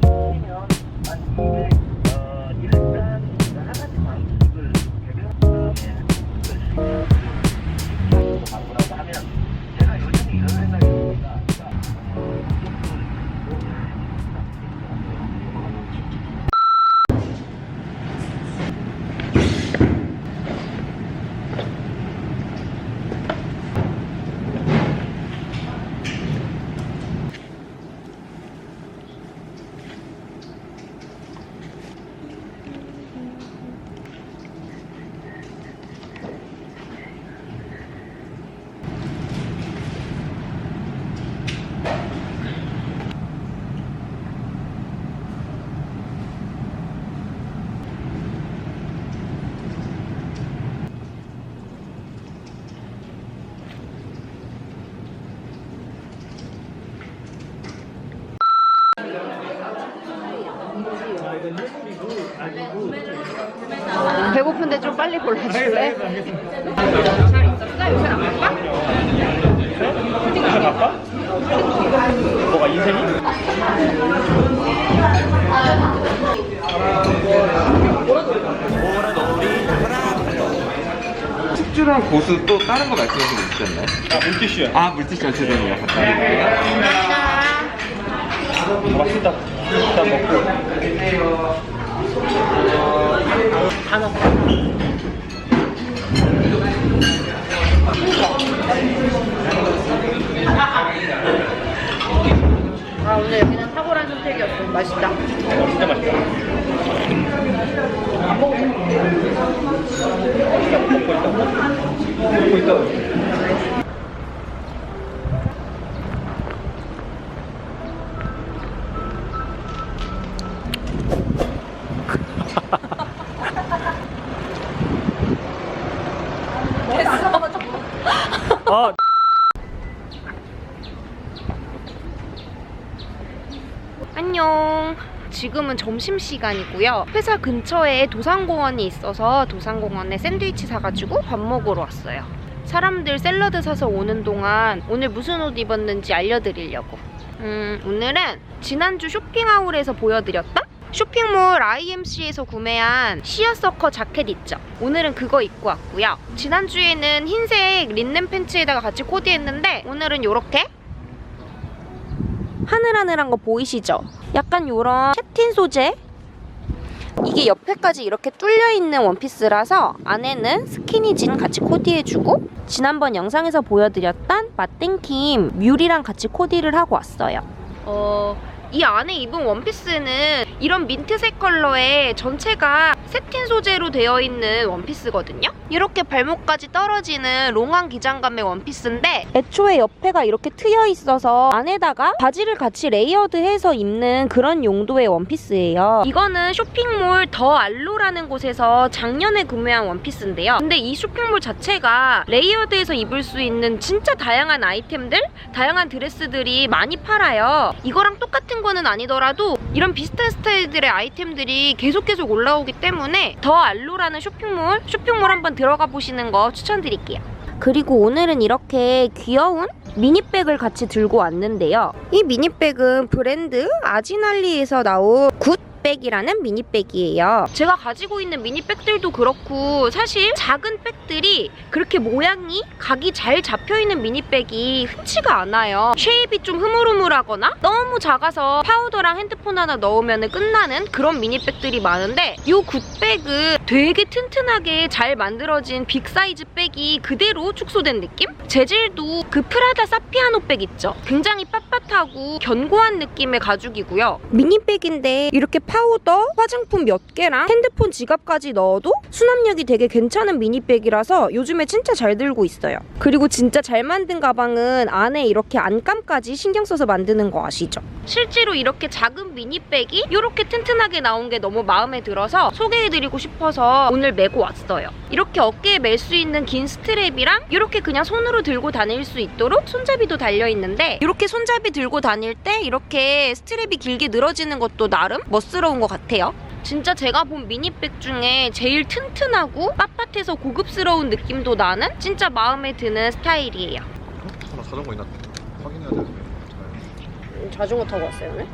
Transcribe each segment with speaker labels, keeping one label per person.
Speaker 1: you know, 배고픈데 좀 빨리 골라줄래?
Speaker 2: 뭐가 인생이?
Speaker 3: 숙주랑 고수 또 다른 거 말씀하신 거 있으셨나요?
Speaker 2: 아 물티슈야.
Speaker 3: 아 물티슈 죄송해요 감사합니다
Speaker 2: 맛있다. 일단 먹고.
Speaker 1: 아 오늘 여기는 탁월한 선택이었어. 맛있다.
Speaker 2: 어, 진짜 맛있다. 먹고 있다. 먹고 있다.
Speaker 1: 점심시간이고요. 회사 근처에 도산공원이 있어서 도산공원에 샌드위치 사가지고 밥 먹으러 왔어요. 사람들 샐러드 사서 오는 동안 오늘 무슨 옷 입었는지 알려드리려고. 음, 오늘은 지난주 쇼핑아울에서 보여드렸던 쇼핑몰 IMC에서 구매한 시어서커 자켓 있죠? 오늘은 그거 입고 왔고요. 지난주에는 흰색 린넨 팬츠에다가 같이 코디했는데 오늘은 이렇게 하늘하늘한 거 보이시죠? 약간 요런 캡틴 소재 이게 옆에까지 이렇게 뚫려 있는 원피스라서 안에는 스키니진 같이 코디해주고 지난번 영상에서 보여드렸던 마땡킴 뮬이랑 같이 코디를 하고 왔어요. 어, 이 안에 입은 원피스는 이런 민트색 컬러의 전체가 세틴 소재로 되어 있는 원피스거든요. 이렇게 발목까지 떨어지는 롱한 기장감의 원피스인데 애초에 옆에가 이렇게 트여 있어서 안에다가 바지를 같이 레이어드해서 입는 그런 용도의 원피스예요. 이거는 쇼핑몰 더 알로라는 곳에서 작년에 구매한 원피스인데요. 근데 이 쇼핑몰 자체가 레이어드해서 입을 수 있는 진짜 다양한 아이템들, 다양한 드레스들이 많이 팔아요. 이거랑 똑같은 거는 아니더라도 이런 비슷한 스타일들의 아이템들이 계속 계속 올라오기 때문에 더 알로라는 쇼핑몰, 쇼핑몰 한번 들어가 보시는 거 추천드릴게요. 그리고 오늘은 이렇게 귀여운 미니백을 같이 들고 왔는데요. 이 미니백은 브랜드 아지날리에서 나온 굿 백이라는 미니백이에요. 제가 가지고 있는 미니백들도 그렇고 사실 작은 백들이 그렇게 모양이 각이 잘 잡혀있는 미니백이 흔치가 않아요. 쉐입이 좀 흐물흐물하거나 너무 작아서 파우더랑 핸드폰 하나 넣으면 끝나는 그런 미니백들이 많은데 이 굿백은 되게 튼튼하게 잘 만들어진 빅 사이즈 백이 그대로 축소된 느낌? 재질도 그 프라다 사피아노 백 있죠? 굉장히 빳빳하고 견고한 느낌의 가죽이고요. 미니백인데 이렇게 파우더, 화장품 몇 개랑 핸드폰 지갑까지 넣어도 수납력이 되게 괜찮은 미니백이라서 요즘에 진짜 잘 들고 있어요. 그리고 진짜 잘 만든 가방은 안에 이렇게 안감까지 신경 써서 만드는 거 아시죠? 실제로 이렇게 작은 미니백이 이렇게 튼튼하게 나온 게 너무 마음에 들어서 소개해드리고 싶어서 오늘 메고 왔어요. 이렇게 어깨에 멜 수 있는 긴 스트랩이랑 이렇게 그냥 손으로 들고 다닐 수 있도록 손잡이도 달려 있는데 이렇게 손잡이 들고 다닐 때 이렇게 스트랩이 길게 늘어지는 것도 나름 멋스러 만족스러운 것 같아요. 진짜 제가 본 미니백 중에 제일 튼튼하고 빳빳해서 고급스러운 느낌도 나는 진짜 마음에 드는 스타일이에요.
Speaker 4: 하나 자전거 있나 확인해야 되는데.
Speaker 1: 음, 자전거 타고 왔어요, 네?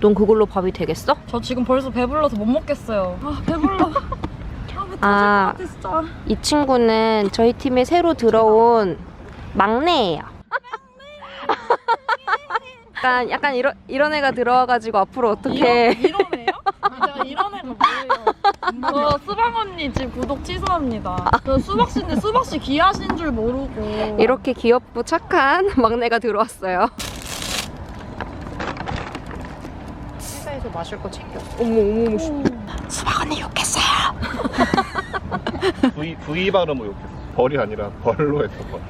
Speaker 1: 넌 그걸로 밥이 되겠어?
Speaker 4: 저 지금 벌써 배불러서 못 먹겠어요. 아, 배불러. 아,
Speaker 1: 아이 친구는 저희 팀에 새로 들어온 막내예요. 약간 약간 이런 이런 애가 들어와가지고 앞으로 어떻게
Speaker 4: 이런 애요? 제가 이런 애가 뭐예요? 저 수박 언니 지금 구독 취소합니다. 저 수박 씨인데 수박 씨 귀하신 줄 모르고.
Speaker 1: 이렇게 귀엽고 착한 막내가 들어왔어요. 회사에서 마실 거 챙겨. 어머 어머 어머. 수박 언니 욕했어요.
Speaker 5: V V 발음을 욕했어. 벌이 아니라 벌로 했어 벌.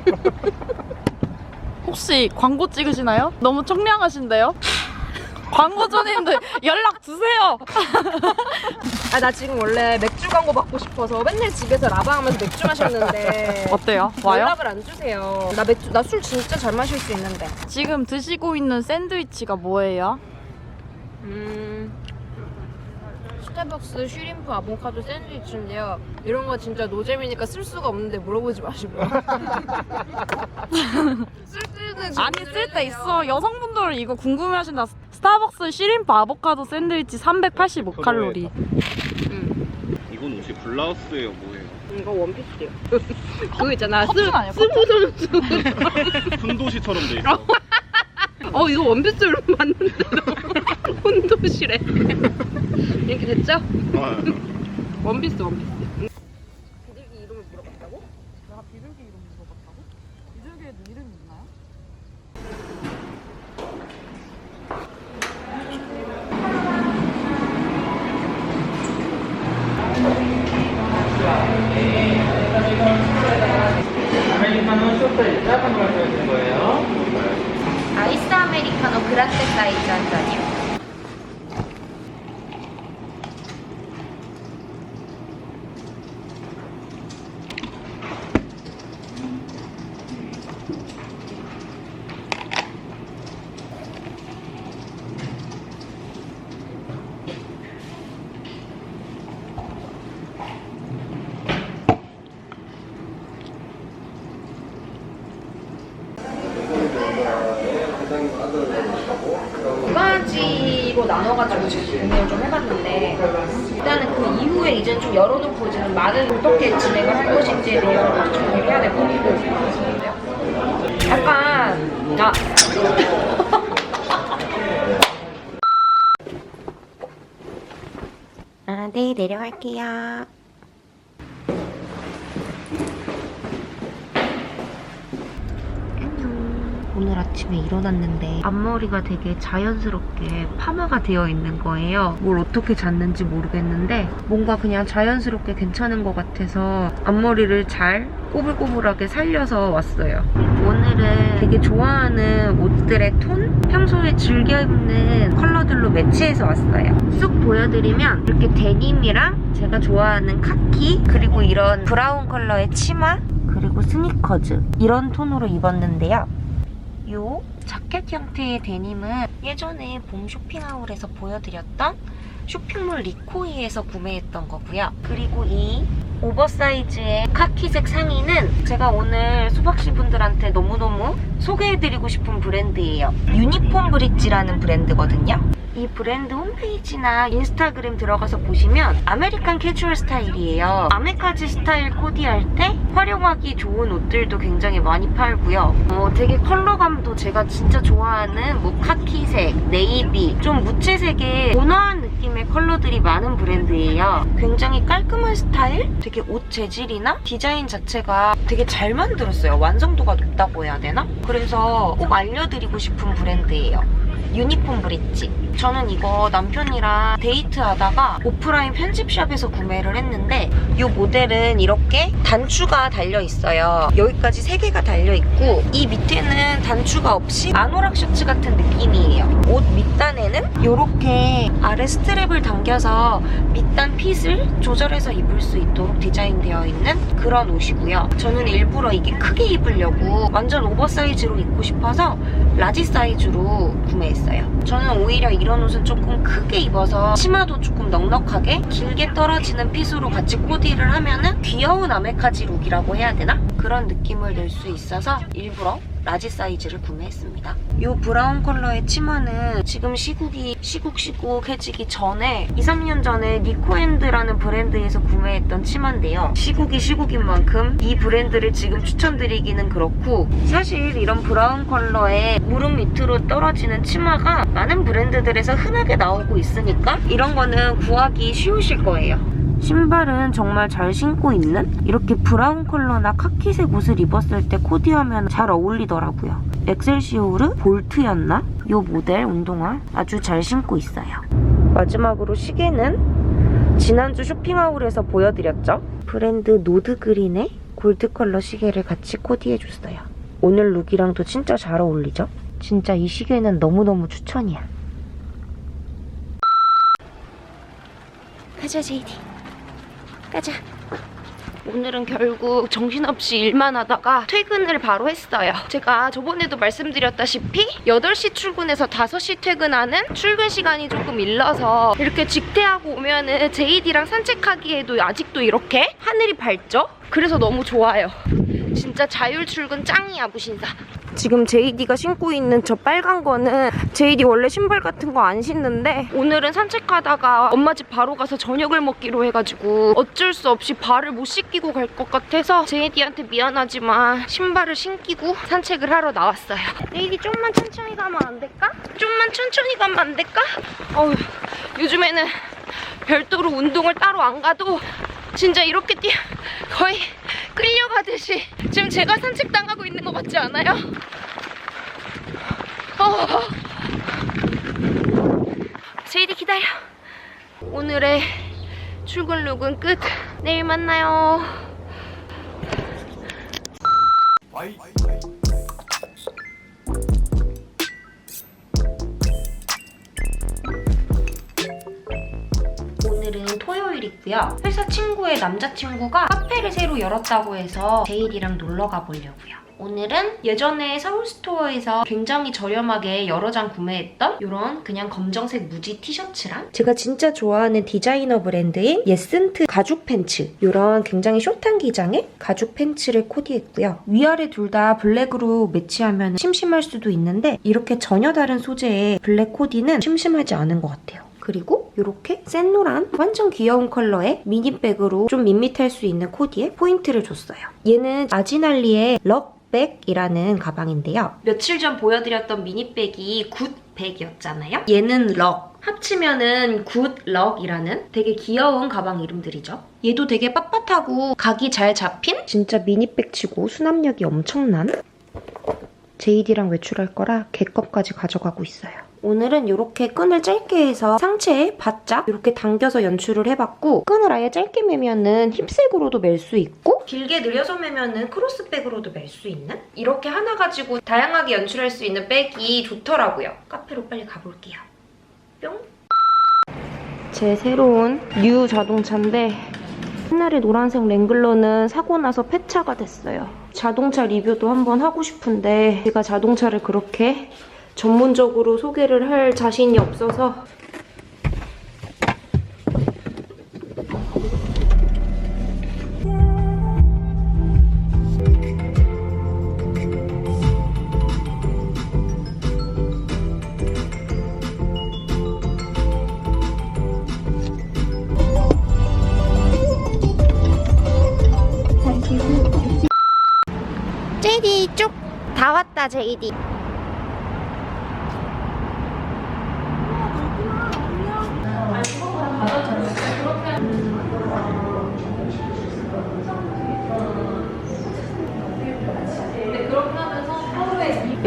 Speaker 4: 혹시 광고 찍으시나요? 너무 청량하신데요? 광고주님들 연락 주세요.
Speaker 1: 아 나 지금 원래 맥주 광고 받고 싶어서 맨날 집에서 라방하면서 맥주 마셨는데
Speaker 4: 어때요? 와요?
Speaker 1: 연락을 안 주세요. 나 맥주 나 술 진짜 잘 마실 수 있는데.
Speaker 4: 지금 드시고 있는 샌드위치가 뭐예요?
Speaker 1: 음. 스타벅스 슈림프 아보카도 샌드위치인데요. 이런 거 진짜 노잼이니까 쓸 수가 없는데 물어보지 마시고요. 쓸 때는
Speaker 4: 아니 쓸때 있어. 여성분들 이거 궁금해하신다. 스타벅스 시림프 아보카도 샌드위치 385칼로리.
Speaker 5: 이건 혹시 블라우스예요 뭐예요?
Speaker 1: 이거 원피스요. 그거 있잖아.
Speaker 4: 커튼 아니야,
Speaker 1: 스무 선수.
Speaker 5: fun도시처럼 돼 있어.
Speaker 1: 어 이거 원피스로 봤는데 혼도시래. 이렇게 됐죠?
Speaker 5: 아,
Speaker 1: 원피스 원피스. 비둘기 이름을 물어봤다고?
Speaker 4: 내가 비둘기 이름 물어봤다고? 비둘기에도 이름이 있나요?
Speaker 2: 아메리카노 쇼트 작은 걸 보여준 거예요.
Speaker 1: 아이스 아메리카노 그란데 사이즈 한 잔이요. 두 가지로 나눠가지고 지금 구매를 좀 해봤는데 일단은 그 이후에 이제 좀 열어놓고 지금 말은 어떻게 진행을 할 것인지에 대해서 정리를 해야 될 것 같아요. 약간 아 아, 네, 내려갈게요. 오늘 아침에 일어났는데 앞머리가 되게 자연스럽게 파마가 되어 있는 거예요. 뭘 어떻게 잤는지 모르겠는데 뭔가 그냥 자연스럽게 괜찮은 것 같아서 앞머리를 잘 꼬불꼬불하게 살려서 왔어요. 오늘은 되게 좋아하는 옷들의 톤? 평소에 즐겨 입는 컬러들로 매치해서 왔어요. 쑥 보여드리면 이렇게 데님이랑 제가 좋아하는 카키 그리고 이런 브라운 컬러의 치마 그리고 스니커즈 이런 톤으로 입었는데요. 요 자켓 형태의 데님은 예전에 봄 쇼핑하울에서 보여드렸던 쇼핑몰 리코이에서 구매했던 거고요. 그리고 이 오버사이즈의 카키색 상의는 제가 오늘 수박씨 분들한테 너무너무 소개해드리고 싶은 브랜드예요. 유니폼 브릿지라는 브랜드거든요. 이 브랜드 홈페이지나 인스타그램 들어가서 보시면 아메리칸 캐주얼 스타일이에요. 아메카지 스타일 코디할 때 활용하기 좋은 옷들도 굉장히 많이 팔고요. 어, 되게 컬러감도 제가 진짜 좋아하는 뭐 카키색, 네이비, 좀 무채색의 온화한 느낌의 컬러들이 많은 브랜드예요. 굉장히 깔끔한 스타일? 되게 옷 재질이나 디자인 자체가 되게 잘 만들었어요. 완성도가 높다고 해야 되나? 그래서 꼭 알려드리고 싶은 브랜드예요. 유니폼 브릿지. 저는 이거 남편이랑 데이트하다가 오프라인 편집샵에서 구매를 했는데 이 모델은 이렇게 단추가 달려 있어요. 여기까지 3개가 달려 있고 이 밑에는 단추가 없이 아노락 셔츠 같은 느낌이에요. 옷 밑단에는 이렇게 아래 스트랩을 당겨서 밑단 핏을 조절해서 입을 수 있도록 디자인되어 있는 그런 옷이고요. 저는 일부러 이게 크게 입으려고 완전 오버사이즈로 입고 싶어서 라지 사이즈로 구매했어요. 저는 오히려 이런 옷은 조금 크게 입어서 치마도 조금 넉넉하게 길게 떨어지는 핏으로 같이 코디를 하면은 귀여운 아메카지 룩이라고 해야 되나? 그런 느낌을 낼 수 있어서 일부러 라지 사이즈를 구매했습니다. 이 브라운 컬러의 치마는 지금 시국이 시국시국해지기 전에 2, 3년 전에 니코핸드라는 브랜드에서 구매했던 치마인데요. 시국이 시국인 만큼 이 브랜드를 지금 추천드리기는 그렇고 사실 이런 브라운 컬러의 무릎 밑으로 떨어지는 치마가 많은 브랜드들에서 흔하게 나오고 있으니까 이런 거는 구하기 쉬우실 거예요. 신발은 정말 잘 신고 있는 이렇게 브라운 컬러나 카키색 옷을 입었을 때 코디하면 잘 어울리더라고요. 엑셀시오르 볼트였나? 이 모델 운동화 아주 잘 신고 있어요. 마지막으로 시계는 지난주 쇼핑하울에서 보여드렸죠. 브랜드 노드그린의 골드 컬러 시계를 같이 코디해줬어요. 오늘 룩이랑도 진짜 잘 어울리죠? 진짜 이 시계는 너무너무 추천이야. 가자, 제이디. 가자. 오늘은 결국 정신없이 일만 하다가 퇴근을 바로 했어요. 제가 저번에도 말씀드렸다시피 8시 출근해서 5시 퇴근하는 출근 시간이 조금 일러서 이렇게 직퇴하고 오면은 제이디랑 산책하기에도 아직도 이렇게 하늘이 밝죠? 그래서 너무 좋아요. 진짜 자율 출근 짱이야, 무신사. 지금 제이디가 신고 있는 저 빨간 거는 제이디 원래 신발 같은 거 안 신는데 오늘은 산책하다가 엄마 집 바로 가서 저녁을 먹기로 해가지고 어쩔 수 없이 발을 못 씻기고 갈 것 같아서 제이디한테 미안하지만 신발을 신기고 산책을 하러 나왔어요. 제이디 좀만 천천히 가면 안 될까? 좀만 천천히 가면 안 될까? 어휴, 요즘에는 별도로 운동을 따로 안 가도 진짜 이렇게 뛰 거의 끌려가듯이 지금 제가 산책 당하고 있는 것 같지 않아요? 어. 제이디 기다려. 오늘의 출근 룩은 끝. 내일 만나요. 오늘 토요일이고요. 회사 친구의 남자친구가 카페를 새로 열었다고 해서 제일이랑 놀러 가보려고요. 오늘은 예전에 서울 스토어에서 굉장히 저렴하게 여러 장 구매했던 이런 그냥 검정색 무지 티셔츠랑 제가 진짜 좋아하는 디자이너 브랜드인 예슨트 가죽 팬츠 이런 굉장히 숏한 기장의 가죽 팬츠를 코디했고요. 위아래 둘 다 블랙으로 매치하면 심심할 수도 있는데 이렇게 전혀 다른 소재의 블랙 코디는 심심하지 않은 것 같아요. 그리고 이렇게 센 노란 완전 귀여운 컬러의 미니백으로 좀 밋밋할 수 있는 코디에 포인트를 줬어요. 얘는 아지날리의 럭 백이라는 가방인데요. 며칠 전 보여드렸던 미니백이 굿백이었잖아요. 얘는 럭. 합치면은 굿럭이라는 되게 귀여운 가방 이름들이죠. 얘도 되게 빳빳하고 각이 잘 잡힌 진짜 미니백 치고 수납력이 엄청난 제이디랑 외출할 거라 개껌까지 가져가고 있어요. 오늘은 이렇게 끈을 짧게 해서 상체에 바짝 이렇게 당겨서 연출을 해봤고 끈을 아예 짧게 매면은 힙색으로도 멜 수 있고 길게 늘려서 매면은 크로스백으로도 멜 수 있는 이렇게 하나 가지고 다양하게 연출할 수 있는 백이 좋더라고요. 카페로 빨리 가볼게요. 뿅! 제 새로운 뉴 자동차인데 옛날에 노란색 랭글러는 사고 나서 폐차가 됐어요. 자동차 리뷰도 한번 하고 싶은데 제가 자동차를 그렇게 전문적으로 소개를 할 자신이 없어서. 제이디 이쪽 다 왔다 제이디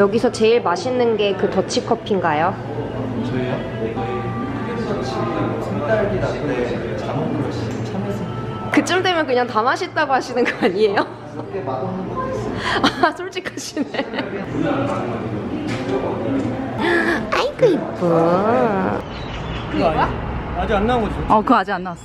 Speaker 1: 여기서 제일 맛있는 게 그 더치커피인가요?
Speaker 6: 저희요? 저희
Speaker 1: 그쯤 되면 그냥 다 맛있다고 하시는 거
Speaker 6: 아니에요?
Speaker 1: 아 솔직하시네 아이고 이뻐
Speaker 2: 그거 아직 안 나온 거죠?
Speaker 4: 어, 그거 아직 안 나왔어.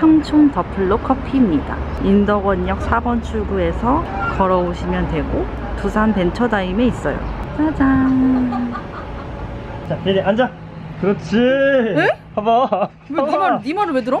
Speaker 4: 평촌 더플로 커피입니다. 인덕원역 4번 출구에서 걸어오시면 되고 두산 벤처다임에 있어요. 짜잔.
Speaker 2: 자, 내리 앉아. 그렇지. 봐봐.
Speaker 4: 왜네 말, 네 말을 왜 들어?